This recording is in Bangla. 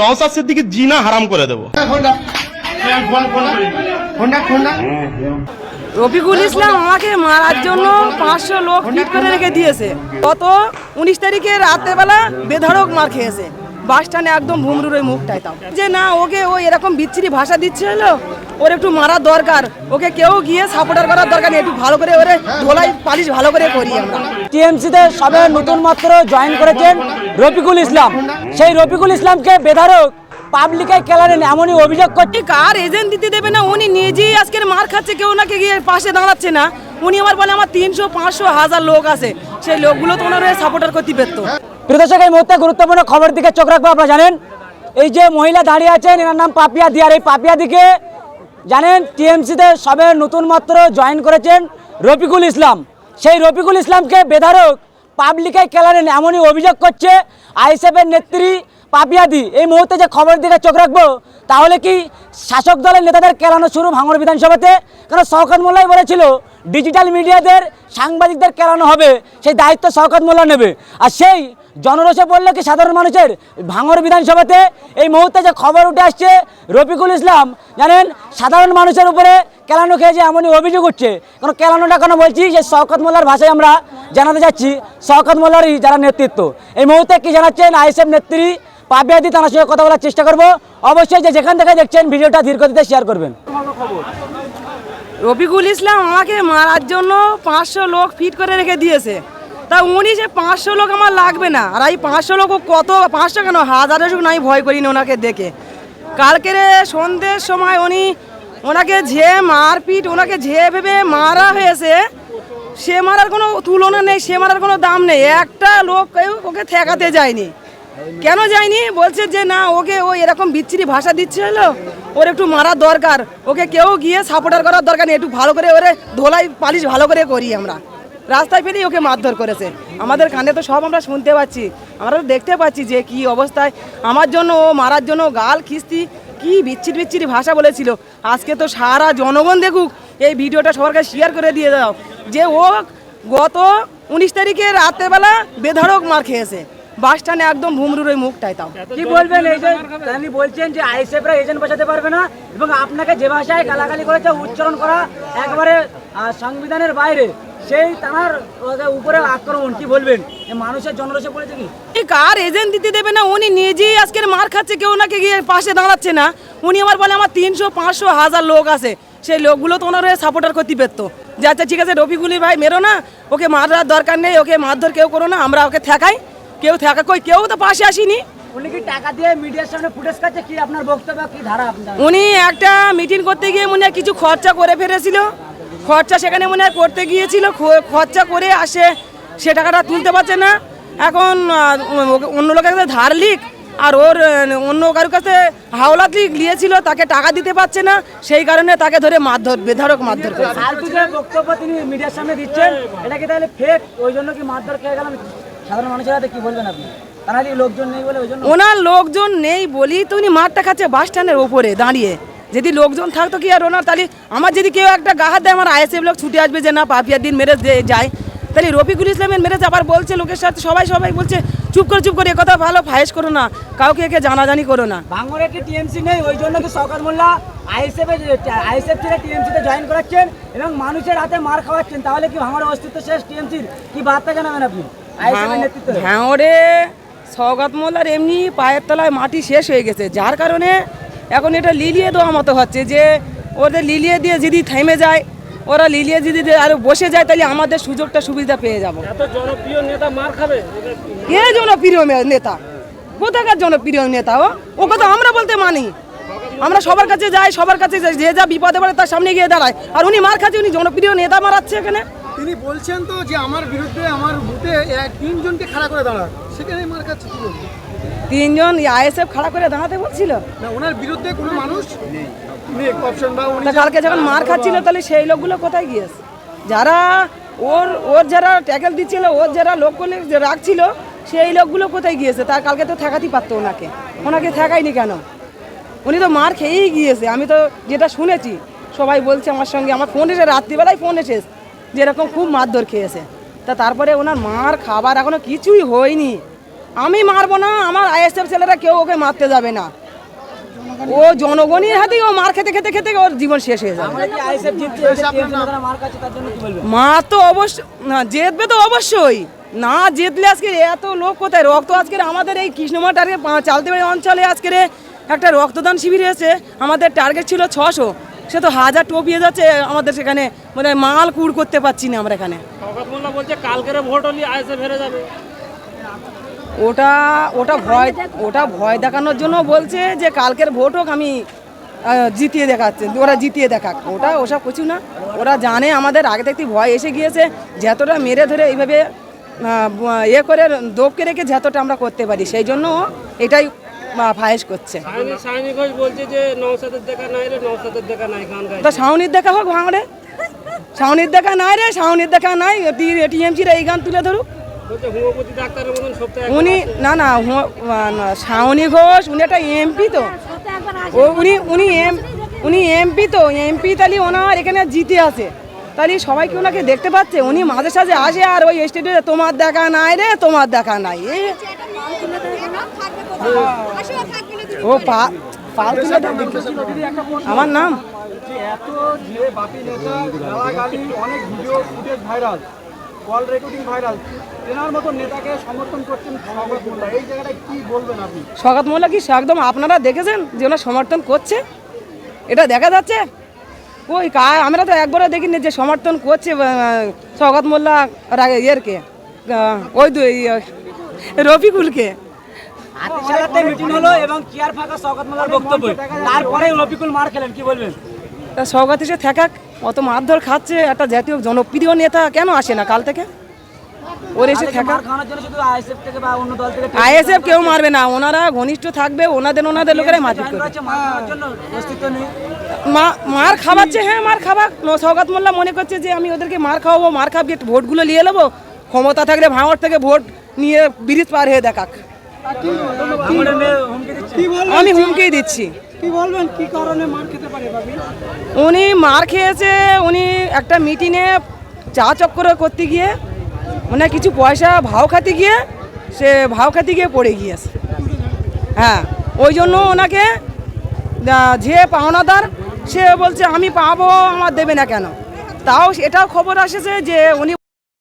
নওসাদ সিদ্দিকি জিনা হারাম করে দেবো। রফিকুল ইসলাম আমাকে মারার জন্য পাঁচশো লোক ফিট করে রেখে দিয়েছে। গত উনিশ তারিখে রাতের বেলা বেধড়ক মার খেয়েছে। বাস স্ট্যান্ডে একদম ভুমরুর ওই মুখটাই তাও। যে না ওকে ও এরকম বিচ্ছিরি ভাষা দিচ্ছে হলো ওর একটু মারার দরকার। ওকে কেউ গিয়ে সাপোর্টার করার দরকার নেই একটু ভালো করে ওরে ধোলাই পালিশ ভালো করে করি আমরা। টিএমসিতে সবে নতুন মাত্র জয়েন করেছেন রফিকুল ইসলাম। সেই রফিকুল ইসলামকে বেধারক পাবলিকে কেলারেন এমনই অভিযোগ করছে কার এজেন্ট দিতে দেবে না? উনি নিজেই আজকের মার খাচ্ছে কেউ নাকি গিয়ে পাশে দাঁড়াচ্ছে না। উনি আমার বলে আমার তিনশো পাঁচশো হাজার লোক আছে। সেই লোকগুলো তো ওনার সাপোর্টার করতে পেতো প্রিয় দর্শক এই মুহূর্তে গুরুত্বপূর্ণ খবর দিকে চোখ রাখব আপনারা, জানেন? এই যে মহিলা দাঁড়িয়ে আছেন, এনার নাম পাপিয়া দিয়ার। এই পাপিয়া দিকে, জানেন, টিএমসিতে সবে নতুন মাত্র জয়েন করেছেন রফিকুল ইসলাম। সেই রফিকুল ইসলামকে বেধারক পাবলিকে কেলারেন এমনই অভিযোগ করছে আইএসএফের নেত্রী পাপিয়াদি, এই মুহূর্তে যে খবরের দিকে চোখ রাখব, তাহলে কি শাসক দলের নেতাদের কেলানো শুরু ভাঙড় বিধানসভাতে? কারণ শওকত মোল্লাই বলেছিল ডিজিটাল মিডিয়াদের সাংবাদিকদের কেলানো হবে, সেই দায়িত্ব শওকত মোল্লা নেবে। আর সেই জনরসে পড়লে কি সাধারণ মানুষের ভাঙড় বিধানসভাতে? এই মুহূর্তে যে খবর উঠে আসছে, রফিকুল ইসলাম, জানেন, সাধারণ মানুষের উপরে কেলানো খেয়েছে, এমনই অভিযোগ উঠছে। কারণ কেলানোটা কেন বলছি? যে শওকত মোল্লার ভাষায় আমরা জানাতে যাচ্ছি, শওকত মোল্লারই যারা নেতৃত্ব। এই মুহূর্তে কি জানাচ্ছেন আইএসএফ নেত্রী পাপিয়াদি তার সঙ্গে কথা বলার চেষ্টা করব। অবশ্যই যে যেখান থেকে দেখছেন, ভিডিওটা ধীর গতিতে শেয়ার করবেন। রফিকুল ইসলাম আমাকে মারার জন্য পাঁচশো লোক ফিট করে রেখে দিয়েছে। তা উনি যে পাঁচশো লোক আমার লাগবে না। আর এই পাঁচশো লোক কত, পাঁচশো কেন? হাজারের লোক নাই, ভয় করিনি ওনাকে দেখে। কালকের সন্ধ্যের সময় উনি ওনাকে যে মারপিট, ওনাকে যে ভেবে মারা হয়েছে, সে মারার কোনো তুলনা নেই, সে মারার কোনো দাম নেই। একটা লোক ওকে ঠেকাতে যায়নি। কেন যায়নি? বলছে যে, না, ওকে ও এরকম বিচ্ছিরি ভাষা দিচ্ছে হলো। ওর একটু মারার দরকার। ওকে কেউ গিয়ে সাপোর্টার করার দরকার নেই। একটু ভালো করে ওরে ধোলাই পালিশ ভালো করে করি আমরা। রাস্তায় ফেলেই ওকে মারধর করেছে। আমাদের কানে তো সব আমরা শুনতে পাচ্ছি। আমরা তো দেখতে পাচ্ছি যে কি অবস্থায়। আমার জন্য ও মারার জন্য গাল খিস্তি কি বিচ্ছিরি বিচ্ছিরি ভাষা বলেছিল। আজকে তো সারা জনগণ দেখুক এই ভিডিওটা সবার কাছে শেয়ার করে দিয়ে দাও। যে ও গত উনিশ তারিখে রাতের বেলা বেধড়ক মার খেয়েছে। বাস স্ট্যান্ডে একদম ভুমরুর ওই মুখটাই তাও। কি বলবেন এই যে তিনি বলছেন যে আইএসএফরা এজেন্ট বসাতে পারবে না এবং আপনাকে যে ভাষায় গালাগালি করেছে উচ্চারণ করা একবারে সংবিধানের বাইরে। সেই তার উপরে আক্রমণ কি বলবেন? মানুষের জনরসে পড়েছে কি? কার এজেন্ট দিতে দেবে না? উনি নিজেই আজকের মার খাচ্ছে কেউ নাকি গিয়ে পাশে দাঁড়াচ্ছে না। উনি আমার বলে আমার তিনশো পাঁচশো হাজার লোক আছে। সেই লোকগুলো তো ওনার সাপোর্টার করতে পেতো। যে আচ্ছা ঠিক আছে রফিকুলি ভাই মেরো না। ওকে মারার দরকার নেই ওকে মারধর কেউ করো না আমরা ওকে ঠেকাই। কেউ ঠেকা কই? কেউ তো পাশে আসিনি। উনি কি টাকা দিয়ে মিডিয়ার সামনে ফুটেজ কাছে কি আপনার বক্তব্য কি ধারা আপনার? উনি একটা মিটিং করতে গিয়ে মনে কিছু খরচা করে ফেলেছিল। খরচা সেখানে মনে হয় করতে গিয়েছিল খরচা করে আসে সে টাকাটা তুলতে পারছে না। এখন অন্য লোকের কাছে ধার লিক আর ওর অন্য কারোর কাছে হাওলাত লিক নিয়েছিল তাকে টাকা দিতে পারছে না সেই কারণে তাকে ধরে মারধর বেধারক মারধর করে ফালতু যে বক্তব্য তিনি মিডিয়ার সামনে দিচ্ছেন এটা কি তাহলে ফেক ওই জন্য কি মারধর খেয়ে গেলাম? সাধারণ মানুষের কি বলবেন আপনি? ওনার লোকজন নেই বলি তো উনি মাঠটা খাচ্ছে বাস স্ট্যান্ডের ওপরে দাঁড়িয়ে। যদি লোকজন থাকতো কি আর ওনার তাহলে আমার যদি কেউ একটা গাহাত দেয় আমার আইএসএফ লোক ছুটে আসবে যে না পাপিয়ার দিন মেরে যায়। তাহলে রফিকুল ইসলামের মেরেজ আবার বলছে লোকের সাথে সবাই সবাই বলছে চুপ করে চুপ করে এ কথা ভালো ফায়েস করো না কাউকে একে জানাজানি করো না। ভাঙরে কি টিএমসি নেই ওই জন্য কি সরকার মোল্লা আইএসএফ আইএসএফ থেকে টিএমসিতে জয়েন করাচ্ছেন এবং মানুষের হাতে মার খাওয়াচ্ছেন তাহলে কি ভাঙরের অস্তিত্ব শেষ টিএমসির? কি বার্তা জানাবেন আপনি ভাঙড়ে সৌগত মোল্লার এমনি পায়ের তলায় মাটি শেষ হয়ে গেছে যার কারণে এখন এটা লিলিয়ে দেওয়া মতো হচ্ছে যে ওদের লিলিয়ে দিয়ে যদি থেমে যায় ওরা লিলিয়ে যদি দিয়ে আরও বসে যায় তাহলে আমাদের সুযোগটা সুবিধা পেয়ে যাব। এত জনপ্রিয় নেতা মার খাবে? কে জনপ্রিয় নেতা? কোথাকার জনপ্রিয় নেতা ও? ও কথা আমরা বলতে মানি। আমরা সবার কাছে যাই সবার কাছে যাই, যে যা বিপদে পড়ে তার সামনে গিয়ে দাঁড়ায়। আর উনি মার খাচ্ছে উনি জনপ্রিয় নেতা মারাচ্ছে এখানে। তিনি বলছেন তো যে আমার বিরুদ্ধে আমার বুথে এক তিনজনকে খাড়া করে দাঁড়ান। সেখানে মার বলব? তিনজন আইএসএফ খাড়া করে দাঁড়াতে বলছিল। না ওনার বিরুদ্ধে কোনো মানুষ নেই। অপশন বা উনি কালকে যখন মার খাচ্ছিল তাহলে সেই লোকগুলো কোথায় গিয়েছে? যারা ওর ওর যারা ট্যাকেল দিচ্ছিল ওর যারা লোক রাখছিল সেই লোকগুলো কোথায় গিয়েছে? তার কালকে তো ঠেকাতেই পারতো ওনাকে। ওনাকে ঠেকায়নি কেন? উনি তো মার খেয়েই গিয়েছে। আমি তো যেটা শুনেছি সবাই বলছে আমার সঙ্গে আমার ফোন এসে রাত্রিবেলায় ফোন এসে যে এরকম খুব মারধর খেয়েছে। তা তারপরে ওনার মার খাবার এখনও কিছুই হয়নি। আমি মারবো না আমার আইএসএফ ছেলেরা কেউ ওকে মারতে যাবে না। ও জনগণের হাতেই ও মার খেতে খেতে খেতে ওর জীবন শেষ হয়ে যাবে। মা তো অবশ্য না জিতবে তো অবশ্যই। না জিতলে আজকে এত লোক কোথায়? রক্ত আজকে আমাদের এই কৃষ্ণমা টার্গেট চালতে বাড়ি অঞ্চলে আজকে একটা রক্তদান শিবির হয়েছে। আমাদের টার্গেট ছিল ছশো। সে তো হাজার টপিয়ে যাচ্ছে আমাদের সেখানে মানে মাল কুড় করতে পারছি না আমরা এখানে। বলছে কালকের ভোট হলে আইসে হেরে যাবে। ওটা ওটা ভয় ওটা ভয় দেখানোর জন্য বলছে যে কালকের ভোট হোক আমি জিতিয়ে দেখাচ্ছে। ওরা জিতিয়ে দেখাক। ওটা ওসব কিছু না। ওরা জানে আমাদের আগে থেকে ভয় এসে গিয়েছে যতটা মেরে ধরে এইভাবে ইয়ে করে দোপকে রেখে যতটা আমরা করতে পারি সেই জন্য এটাই ফায়েস করছে। তা শাওনির দেখা হোক ভাঙড়ে। শাওনির দেখা নাই রে শাওনির দেখা নাই। টিএমসির এই গান তুলে ধরুক। উনি না না শাওনি ঘোষ উনি একটা এমপি তো। ও উনি উনি এম উনি এমপি তো এমপি তাহলে ওনার এখানে জিতে আছে। তাহলে সবাই কি ওনাকে দেখতে পাচ্ছে উনি মাঝে সাঝে আসে আর ওই স্টেডিয়ামে তোমার দেখা নাই রে তোমার দেখা নাই। ও পা পাল। আমার নাম? এত যে বাপি নেতা গালাগালি অনেক video footage viral call recording viral. তেনার মতো নেতাকে সমর্থন করছেন শওকত মোল্লা। এই জায়গাটা কি বলবেন আপনি? স্বাগত মোল্লা কি একদম আপনারা দেখেছেন যে ওনার সমর্থন করছে? এটা দেখা যাচ্ছে? ওই কা আমরা তো একবারও দেখিনি যে সমর্থন করছে স্বাগত মোল্লা ইয়েরকে ওই দুই রফিকুলকে। হাতিশালাতে মিটিং হলো এবং চেয়ার ফাঁকা শওকত মোল্লার বক্তব্য? তারপরে রফিকুল মার খেলেন কি বলবেন? তা স্বাগত এসে থাকাক। অত মারধর খাচ্ছে একটা জাতীয় জনপ্রিয় নেতা কেন আসে না কাল থেকে? ওর এসে থাকা আইএসএফ থেকে বা অন্য দল থেকে আইএসএফ কেউ মারবে না ওনারা ঘনিষ্ঠ থাকবে ওনাদের ওনাদের লোকেরাই মারপিট জয়েন করবে। মার জন্য মা- মার খাওয়াচ্ছে হ্যাঁ মার খাবাক সৌগাত মোল্লা মনে করছে যে আমি ওদেরকে মার খাওয়াবো মার খাবিয়ে ভোটগুলো নিয়ে নেব। ক্ষমতা থাকলে ভাঙড় থেকে ভোট নিয়ে ব্রিজ পার হয়ে দেখাক। আমি হুমকি দিচ্ছি। কি বলবেন? কি কারণে মার খেতে পারে উনি মার খেয়েছে, উনি একটা মিটিংয়ে চা চক্কর করতে গিয়ে মানে কিছু পয়সা ভাও খাতে গিয়ে, সে ভাও খাতে গিয়ে পড়ে গিয়েছে। হ্যাঁ ওই জন্য ওনাকে যে পাওনাদার, সে বলছে, আমি পাবো, আমার দেবে না কেন? তাও এটাও খবর আসেছে যে উনি